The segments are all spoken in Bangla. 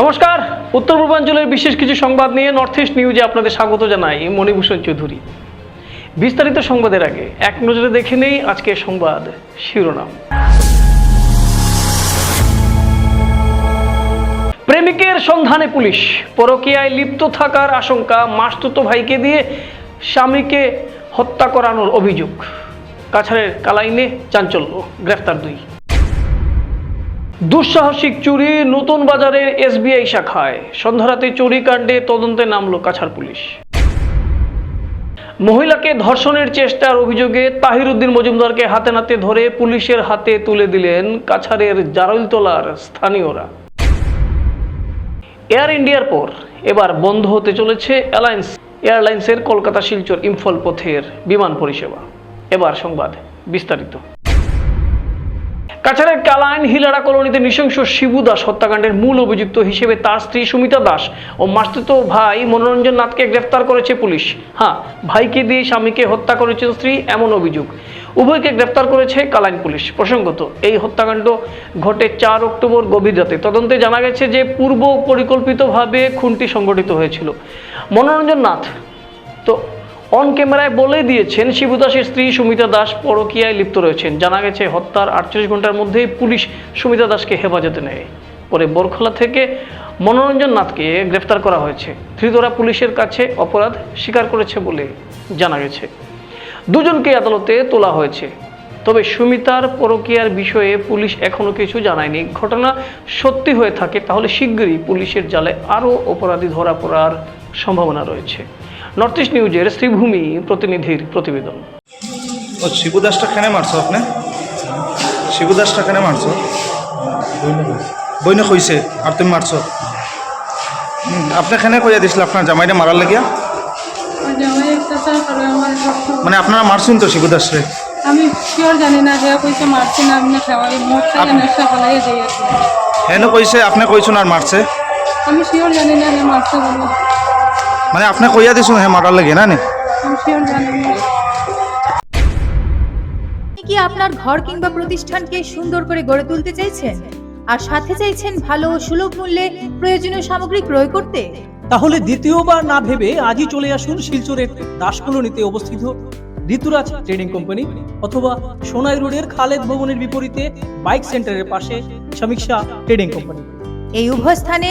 নমস্কার। উত্তর পূর্বাঞ্চলের বিশেষ কিছু সংবাদ নিয়ে নর্থ ইস্ট নিউজে আপনাদের স্বাগত জানাই মণিভূষণ চৌধুরী। বিস্তারিত সংবাদের আগে এক নজরে দেখে নেই আজকে সংবাদ শিরোনাম। প্রেমিকের সন্ধানে পুলিশ। পরকীয়ায় লিপ্ত থাকার আশঙ্কা মাসতুতো ভাইকে দিয়ে স্বামীকে হত্যা করানোর অভিযোগ। কাছাড়ের কালাইনে চাঞ্চল্য, গ্রেফতার দুই। দুঃসাহসিক চুরি নতুন বাজারের এসবিআই শাখায়। সন্ধ্যারাতে চুরি কাণ্ডে তদন্তে নামলো কাছাড় পুলিশ। মহিলাকে ধর্ষণের চেষ্টার অভিযোগে তাহিরুদ্দিন মজুমদারকে হাতে নাতে ধরে পুলিশের হাতে তুলে দিলেন কাছাড়ের জারইলতলার স্থানীয়রা। এয়ার ইন্ডিয়ার পর এবার বন্ধ হতে চলেছে অ্যালায়েন্স এয়ারলাইন্সের কলকাতা শিলচর ইম্ফল পথের বিমান পরিষেবা। এবার সংবাদ বিস্তারিত। কাছাড়ের কালাইন হিলাড়া কলোনিতে নৃশংস শিবু দাস হত্যাকাণ্ডের মূল অভিযুক্ত হিসেবে তার স্ত্রী সুমিতা দাস ও মাস্তুত ভাই মনোরঞ্জন নাথকে গ্রেফতার করেছে পুলিশ। হ্যাঁ ভাইকে দিয়ে স্বামীকে হত্যা করেছে স্ত্রী, এমন অভিযোগ। উভয়কে গ্রেফতার করেছে কালাইন পুলিশ। প্রসঙ্গত, এই হত্যাকাণ্ড ঘটে চার অক্টোবর গভীর রাতে। তদন্তে জানা গেছে যে পূর্ব পরিকল্পিতভাবে খুনটি সংগঠিত হয়েছিল। মনোরঞ্জন নাথ, তো অন ক্যামেরায় বলে দিয়েছেন শিবু দাসের স্ত্রী সুমিতা দাস পরকীয়ায় লিপ্ত রয়েছেন। জানা গেছে, হত্যার আটচল্লিশ ঘণ্টার মধ্যেই পুলিশ সুমিতা দাসকে হেফাজতে নেয়। পরে বরখলা থেকে মনোরঞ্জন নাথকে গ্রেফতার করা হয়েছে। ধৃতরা পুলিশের কাছে অপরাধ স্বীকার করেছে বলে জানা গেছে। দুজনকে আদালতে তোলা হয়েছে। তবে সুমিতার পরকীয়ার বিষয়ে পুলিশ এখনও কিছু জানায়নি। ঘটনা সত্যি হয়ে থাকে, তাহলে শিগগিরই পুলিশের জালে আরও অপরাধী ধরা পড়ার সম্ভাবনা রয়েছে। নর্থ ইস্ট নিউজের শ্রীভূমি প্রতিনিধির প্রতিবেদন। ও শিবু দাসটা কেনে মারছো আপনি? শিবু দাসটা কেনে মারছো? বইনে কইছে আর তুমি মারছো? আপনি কেনে কইয়া দিছিল আপনার জামাইটা মারার লাগিয়া? মানে আপনারা মারছেন তো শিবু দাসরে? আমি শিওর জানি না যে কইছে মারছি না আমি খাওয়াই মোট থেকে নেশা ফেলাই দিয়ে হেন কইছে আপনি কইছেন আর মারছে? আমি শিওর জানি না যে মারছে বলে। মানে আপনি কইয়া দিছুন হে মারার লাগিয়া না নি? কি আপনার ঘর কিংবা প্রতিষ্ঠানকে সুন্দর করে গড়ে তুলতে চাইছেন? আর সাথে চাইছেন ভালো ও সুলভ মূল্যে প্রয়োজনীয় সামগ্রী ক্রয় করতে? তাহলে দ্বিতীয়বার না ভেবে আজই চলে আসুন শিলচরের দাসকলোনিতে অবস্থিত ঋতুরাজ ট্রেডিং কোম্পানি অথবা সোনাই রোডের খালেদ ভবনের বিপরীতে বাইক সেন্টারের পাশে সমীক্ষা ট্রেডিং কোম্পানি। এই উভয় স্থানে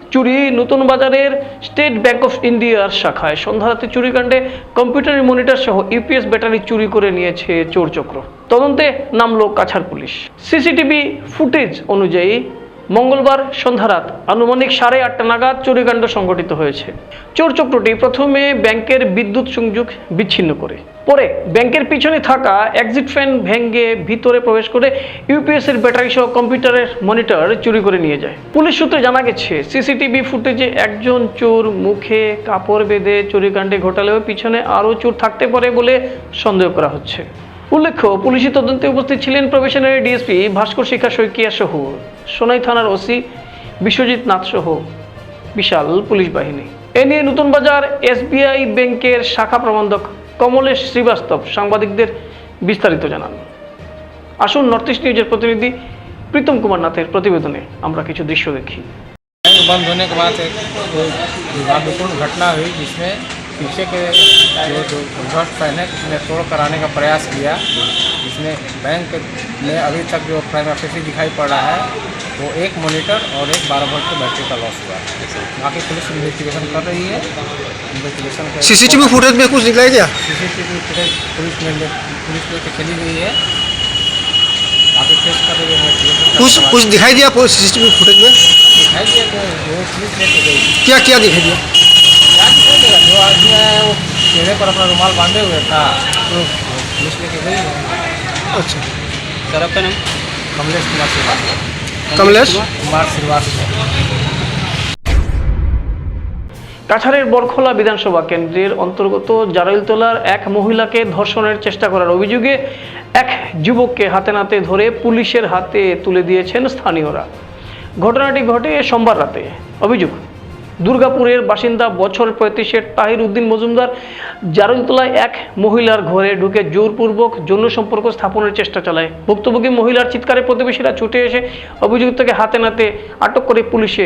চুরি নতুন বাজারের স্টেট ব্যাংক অফ ইন্ডিয়ার শাখায়। সন্ধ্যারাতে চুরিকাণ্ডে কম্পিউটারের মনিটর সহ ইউপিএস ব্যাটারি চুরি করে নিয়েছে চোরচক্র। তদন্তে নামলো কাছার পুলিশ। সিসিটিভি ফুটেজ অনুযায়ী মঙ্গলবার সন্ধ্যারাত আনুমানিক সাড়ে আটটা নাগাদ চুরিকাণ্ড সংঘটিত হয়েছে। চোর চক্রটি প্রথমে ব্যাংকের বিদ্যুৎ সংযোগ বিচ্ছিন্ন করে। পরে ব্যাংকের পিছনে থাকা এক্সিট ফ্যান ভেঙে ভিতরে প্রবেশ করে ইউপিএস এর ব্যাটারি সহ কম্পিউটারের মনিটর চুরি করে নিয়ে যায়। পুলিশ সূত্রে জানা গেছে সিসিটিভি ফুটেজে একজন চোর মুখে কাপড় বেঁধে চুরিকাণ্ডে ঘটালেও পিছনে আরও চোর থাকতে পারে বলে সন্দেহ করা হচ্ছে। উল্লেখ্য পুলিশি তদন্তে উপস্থিত ছিলেন প্রবেশনারি ডিএসপি ভাস্কর শিখা শইকিয়া সহ সোনাই থানার ওসি বিশ্বজিৎ নাথ সহ বিশাল পুলিশ বাহিনী এ নিয়ে নতুন বাজার এসবিআই ব্যাংকের শাখা প্রবন্ধক কমলেশ শ্রীবাস্তব সাংবাদিকদের বিস্তারিত জানান আসুন নর্থ ইস্ট নিউজের প্রতিনিধি প্রীতম কুমার নাথের প্রতিবেদনে আমরা কিছু দৃশ্য দেখি बैंक बंद होने के बाद एक विवादपूर्ण घटना हुई जिसमें पीछे के जो जो एग्जॉस्ट फ़ैन है उसने तोड़ कराने का प्रयास किया। जिसमें बैंक में अभी तक जो प्राइम ऑफिसर दिखाई पड़ रहा है वो एक मॉनिटर और एक बारह वोल्ट की बैटरी का लॉस हुआ। है बाकी पुलिस इन्वेस्टिगेशन कर रही है। इन्वेस्टिगेशन सीसीटीवी फुटेज में कुछ दिखाई दिया सीसीटीवी फुटेज पुलिस में पुलिस लेके चली गई है। बाकी टेस्ट कर रही है रही है। दिखाई दिया सीसीटीवी फुटेज में? दिखाई दिया लेके गई क्या क्या दिखाई दिया? क्या जो आदमी है वो चेहरे पर अपना रुमाल बांधे हुए था तो पुलिस लेके गई है अच्छा सर आपका नाम कमलेश कुमार श्रीवास्तव कमलेश कुमार श्रीवास्तव কাছাড়ের বরখোলা বিধানসভা কেন্দ্রের অন্তর্গত জারাইলতলার এক মহিলাকে ধর্ষণের চেষ্টা করার অভিযোগে এক যুবককে হাতে নাতে ধরে পুলিশের হাতে তুলে দিয়েছেন স্থানীয়রা ঘটনাটি ঘটে সোমবার রাতে অভিযোগ দুর্গাপুরের বাসিন্দা বছর পঁয়ত্রিশের তাহির উদ্দিন মজুমদার জারুলতলায় এক মহিলার ঘরে ঢুকে জোরপূর্বক যৌন সম্পর্ক স্থাপনের চেষ্টা চালায়। ভুক্তভোগী মহিলার চিৎকারে প্রতিবেশীরা ছুটে এসে অভিযুক্তকে হাতে নাতে আটক করে পুলিশে।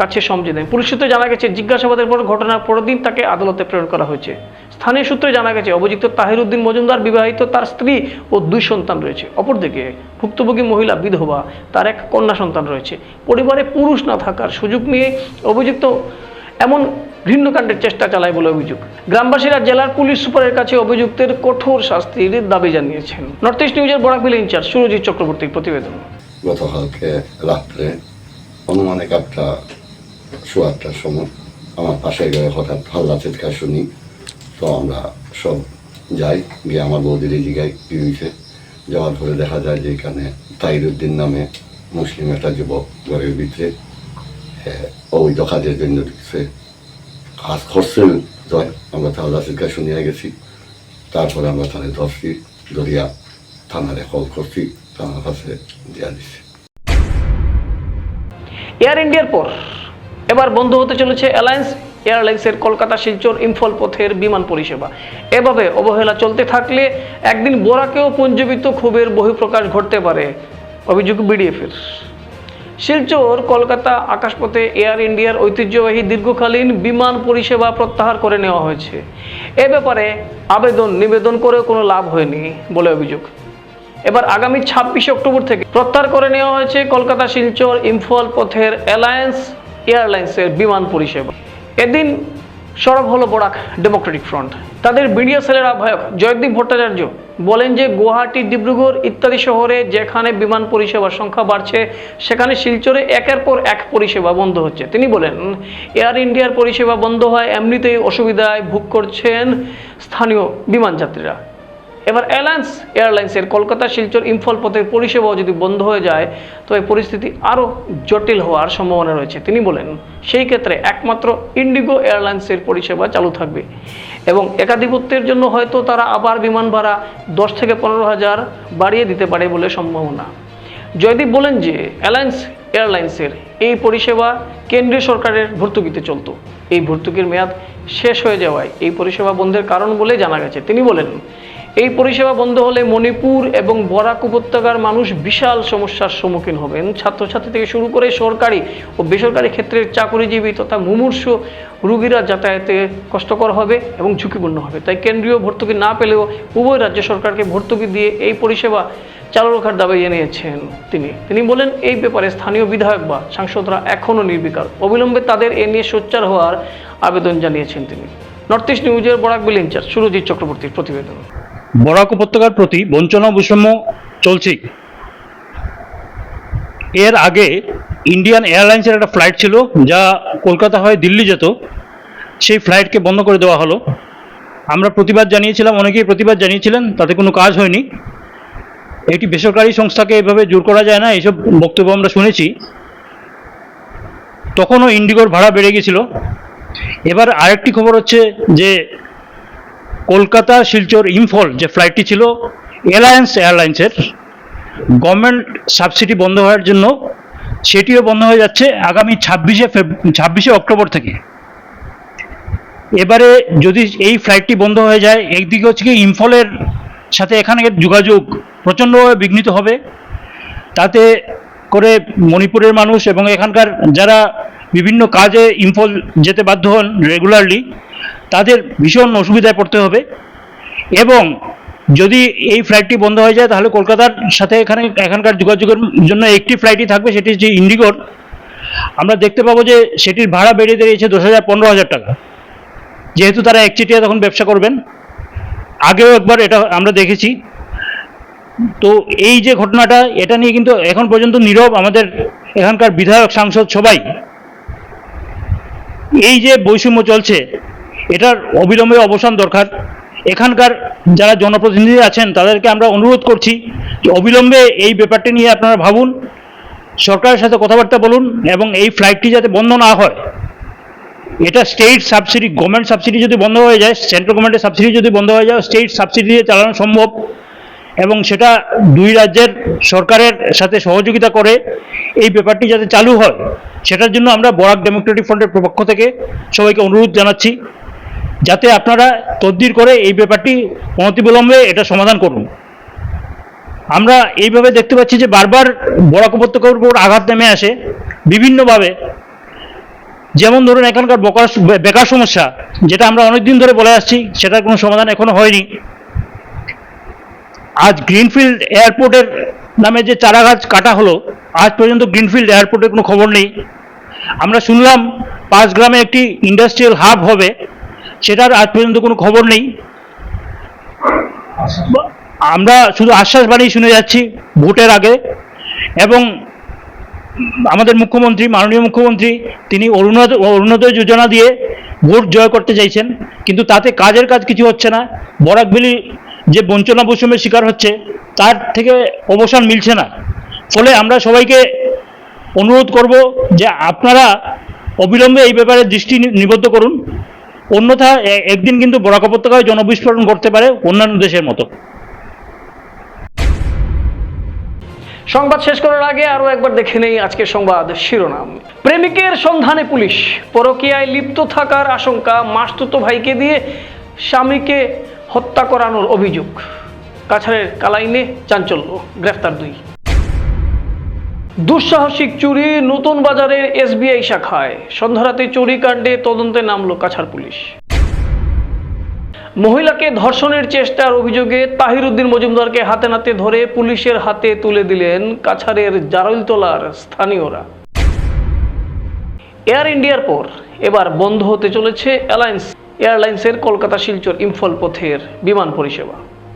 কাছে সমঝে দেয় পুলিশ সূত্রে জানা গেছে, জিজ্ঞাসাবাদের পর ঘটনার পরের দিন তাকে আদালতে প্রেরণ করা হয়েছে। স্থানীয় সূত্রে জানা গেছে, অভিযুক্ত তাহির উদ্দিন মজুমদার বিবাহিত তার স্ত্রী ও দুই সন্তান রয়েছে। অপরদিকে, ভুক্তভোগী মহিলা বিধবা, তার এক কন্যা সন্তান রয়েছে। পরিবারে পুরুষ না থাকার সুযোগ নিয়ে অভিযুক্ত এমন ঘৃণ্যকাণ্ডের চেষ্টা চালায় বলে অভিযোগ। গ্রামবাসীরা জেলার পুলিশ সুপারের কাছে অভিযুক্তের কঠোর শাস্তির দাবি জানিয়েছেন। নর্থ ইস্ট নিউজের বরাকবিল ইনচার্জ সুরজিৎ চক্রবর্তীর প্রতিবেদন। গতকালকে রাত্রে অনুমানিক একটা শো আটটার সময় আমার পাশে গিয়ে হঠাৎ হাল্লা চিৎকার শুনি, তো আমরা সব যাই, গিয়ে আমার বৌদির এই জায়গায় কি হয়েছে। যাওয়ার পরে দেখা যায় যে এখানে তাইরুদ্দিন নামে মুসলিম একটা যুবক ঘরের ভিতরে অবৈধ কাজের জন্য ঢুকছে। কাজ করছে জয় আমরা তো হাল্লা চিৎকার শুনিয়ে গেছি। তারপরে আমরা থানায় ধরছি, ধরিয়া থানারে কল করছি, থানার কাছে দিয়া দিছি। এয়ার ইন্ডিয়ার পর এবার বন্ধ হতে চলেছে অ্যালায়েন্স এয়ারলাইন্সের কলকাতা শিলচর ইম্ফল পথের বিমান পরিষেবা। এভাবে অবহেলা চলতে থাকলে একদিন বোরাকেও পুঞ্জীবিত ক্ষোভের বহিঃপ্রকাশ ঘটতে পারে, অভিযোগ বিডিএফের শিলচর, কলকাতা আকাশপথে এয়ার ইন্ডিয়ার ঐতিহ্যবাহী দীর্ঘকালীন বিমান পরিষেবা প্রত্যাহার করে নেওয়া হয়েছে। এ ব্যাপারে আবেদন নিবেদন করেও কোনো লাভ হয়নি বলে অভিযোগ। এবার আগামী ছাব্বিশে অক্টোবর থেকে প্রত্যাহার করে নেওয়া হয়েছে কলকাতা শিলচর ইম্ফল পথের অ্যালায়েন্স এয়ারলাইন্সের বিমান পরিষেবা। এদিন সরব হলো বরাক ডেমোক্রেটিক ফ্রন্ট। তাদের বিডিও সেলের আহ্বায়ক জয়দীপ ভট্টাচার্য বলেন যে গুয়াহাটি, ডিব্রুগড় ইত্যাদি শহরে যেখানে বিমান পরিষেবার সংখ্যা বাড়ছে, সেখানে শিলচরে একের পর এক পরিষেবা বন্ধ হচ্ছে। তিনি বলেন, এয়ার ইন্ডিয়ার পরিষেবা বন্ধ হয়, এমনিতেই অসুবিধায় ভোগ করছেন স্থানীয় বিমান যাত্রীরা। এবার অ্যালায়েন্স এয়ারলাইন্সের কলকাতা, শিলচর, ইম্ফল পথের পরিষেবাও যদি বন্ধ হয়ে যায়, তো এই পরিস্থিতি আরও জটিল হওয়ার সম্ভাবনা রয়েছে। তিনি বলেন, সেই ক্ষেত্রে একমাত্র ইন্ডিগো এয়ারলাইন্সের পরিষেবা চালু থাকবে। এবং একাধিপত্যের জন্য হয়তো তারা আবার বিমান ভাড়া দশ থেকে পনেরো হাজার বাড়িয়ে দিতে পারে বলে সম্ভাবনা। জয়দীপ বলেন যে অ্যালায়েন্স এয়ারলাইন্সের এই পরিষেবা কেন্দ্রীয় সরকারের ভর্তুকিতে চলতো। এই ভর্তুকির মেয়াদ শেষ হয়ে যাওয়ায় এই পরিষেবা বন্ধের কারণ বলে জানা গেছে। তিনি বলেন এই পরিষেবা বন্ধ হলে মণিপুর এবং বরাক উপত্যকার মানুষ বিশাল সমস্যার সম্মুখীন হবেন। ছাত্রছাত্রী থেকে শুরু করে সরকারি ও বেসরকারি ক্ষেত্রের চাকরিজীবী তথা মুমূর্ষ রুগীরা যাতায়াতে কষ্টকর হবে এবং ঝুঁকিপূর্ণ হবে। তাই কেন্দ্রীয় ভর্তুকি না পেলেও উভয় রাজ্য সরকারকে ভর্তুকি দিয়ে এই পরিষেবা চালু রাখার দাবি জানিয়েছেন তিনি। তিনি বলেন, এই ব্যাপারে স্থানীয় বিধায়ক বা সাংসদরা এখনও নির্বিকার। অবিলম্বে তাদের এ নিয়ে সোচ্চার হওয়ার আবেদন জানিয়েছেন তিনি। নর্থ ইস্ট নিউজের বরাক বিল ইনচার্জ সুরজিৎ চক্রবর্তীর প্রতিবেদন। বরাক উপত্যকার প্রতি বঞ্চনা বৈষম্য চলছেই এর আগে ইন্ডিয়ান এয়ারলাইন্সের একটা ফ্লাইট ছিল, যা কলকাতা হয়ে দিল্লি যেত। সেই ফ্লাইটকে বন্ধ করে দেওয়া হলো। আমরা প্রতিবাদ জানিয়েছিলাম, অনেকেই প্রতিবাদ জানিয়েছিলেন, তাতে কোনো কাজ হয়নি। একটি বেসরকারি সংস্থাকে এভাবে জোর করা যায় না, এইসব বক্তব্য আমরা শুনেছি। তখনও ইন্ডিগোর ভাড়া বেড়ে গেছিল এবার আরেকটি খবর হচ্ছে যে কলকাতা, শিলচর, ইম্ফল যে ফ্লাইটটি ছিল এলায়েন্স এয়ারলাইন্সের গভর্নমেন্ট সাবসিডি বন্ধ হওয়ার জন্য সেটিও বন্ধ হয়ে যাচ্ছে আগামী ছাব্বিশে ছাব্বিশে অক্টোবর থেকে। এবারে যদি এই ফ্লাইটটি বন্ধ হয়ে যায়, একদিকে হচ্ছে কি ইম্ফলের সাথে এখানে যোগাযোগ প্রচণ্ডভাবে বিঘ্নিত হবে। তাতে করে মণিপুরের মানুষ এবং এখানকার যারা বিভিন্ন কাজে ইম্ফল যেতে বাধ্য হন রেগুলারলি তাদের ভীষণ অসুবিধায় পড়তে হবে। এবং যদি এই ফ্লাইটটি বন্ধ হয়ে যায়, তাহলে কলকাতার সাথে এখানে এখানকার যোগাযোগের জন্য একটি ফ্লাইটই থাকবে, সেটি হচ্ছে ইন্ডিগোর। আমরা দেখতে পাবো যে সেটির ভাড়া বেড়ে দাঁড়িয়েছে দশ হাজার, পনেরো হাজার টাকা। যেহেতু তারা একচেটিয়া তখন ব্যবসা করবেন। আগেও একবার এটা আমরা দেখেছি। তো এই যে ঘটনাটা, এটা নিয়ে কিন্তু এখন পর্যন্ত নীরব আমাদের এখানকার বিধায়ক, সাংসদ সবাই। এই যে বৈষম্য চলছে এটার অবিলম্বে অবসান দরকার। এখানকার যারা জনপ্রতিনিধি আছেন, তাদেরকে আমরা অনুরোধ করছি যে অবিলম্বে এই ব্যাপারটি নিয়ে আপনারা ভাবুন, সরকারের সাথে কথাবার্তা বলুন এবং এই ফ্লাইটটি যাতে বন্ধ না হয়। এটা স্টেট সাবসিডি গভর্নমেন্ট সাবসিডি যদি বন্ধ হয়ে যায় সেন্ট্রাল গভর্নমেন্টের সাবসিডি যদি বন্ধ হয়ে যায় স্টেট সাবসিডি দিয়ে চালানো সম্ভব এবং সেটা দুই রাজ্যের সরকারের সাথে সহযোগিতা করে এই ব্যাপারটি যাতে চালু হয়, সেটার জন্য আমরা বরাক ডেমোক্রেটিক ফ্রন্টের পক্ষ থেকে সবাইকে অনুরোধ জানাচ্ছি। যাতে আপনারা তদবির করে এই ব্যাপারটি অনতিবিলম্বে এটা সমাধান করুন। আমরা এইভাবে দেখতে পাচ্ছি যে বারবার বরাক উপত্যকার উপর আঘাত নেমে আসে বিভিন্নভাবে। যেমন ধরুন এখানকার বকার বেকার সমস্যা, যেটা আমরা অনেকদিন ধরে বলে আসছি, সেটার কোনো সমাধান এখনও হয়নি। আজ গ্রিনফিল্ড এয়ারপোর্টের নামে যে চারা গাছ কাটা হলো, আজ পর্যন্ত গ্রিনফিল্ড এয়ারপোর্টের কোনো খবর নেই। আমরা শুনলাম পাঁচ গ্রামে একটি ইন্ডাস্ট্রিয়াল হাব হবে সেটার আজ পর্যন্ত কোনো খবর নেই। আমরা শুধু আশ্বাস বাণী শুনে যাচ্ছি ভোটের আগে এবং আমাদের মুখ্যমন্ত্রী, মাননীয় মুখ্যমন্ত্রী, তিনি অরুণোদয় অরুণোদয় যোজনা দিয়ে ভোট জয় করতে চাইছেন। কিন্তু তাতে কাজের কাজ কিছু হচ্ছে না। বরাকবেলি যে বঞ্চনা বৈষম্যের শিকার হচ্ছে, তার থেকে অবসান মিলছে না। ফলে আমরা সবাইকে অনুরোধ করব যে আপনারা অবিলম্বে এই ব্যাপারে দৃষ্টি নিবদ্ধ করুন। অন্যথা একদিন কিন্তু বরাক উপত্যকায় জনবিস্ফোরণ করতে পারে অন্যান্য দেশের মতো। সংবাদ শেষ করার আগে আরও একবার দেখে নেই আজকের সংবাদ শিরোনাম। প্রেমিকের সন্ধানে পুলিশ। পরকীয়ায় লিপ্ত থাকার আশঙ্কা মাসতুতো ভাইকে দিয়ে স্বামীকে হত্যা করানোর অভিযোগ। কাছাড়ের কালাইনে চাঞ্চল্য, গ্রেফতার দুই। দুঃসাহসিক চুরি নতুন বাজারের এসবিআই শাখায়। সন্ধ্যারাতে চুরি কাণ্ডে তদন্তে নামলো কাছাড় পুলিশ। মহিলাকে ধর্ষণের চেষ্টার অভিযোগে তাহিরুদ্দিন মজুমদারকে হাতে নাতে ধরে পুলিশের হাতে তুলে দিলেন কাছাড়ের জারৈলতলার স্থানীয়রা। এয়ার ইন্ডিয়ার পর এবার বন্ধ হতে চলেছে অ্যালায়েন্স এয়ারলাইন্সের কলকাতা শিলচর ইম্ফল পথের বিমান পরিষেবা।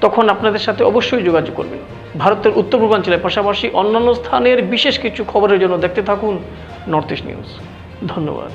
তখন আপনাদের সাথে অবশ্যই যোগাযোগ করবেন। ভারতের উত্তর পূর্বাঞ্চলের পাশাপাশি অন্যান্য স্থানের বিশেষ কিছু খবরের জন্য দেখতে থাকুন নর্থ ইস্ট নিউজ। ধন্যবাদ।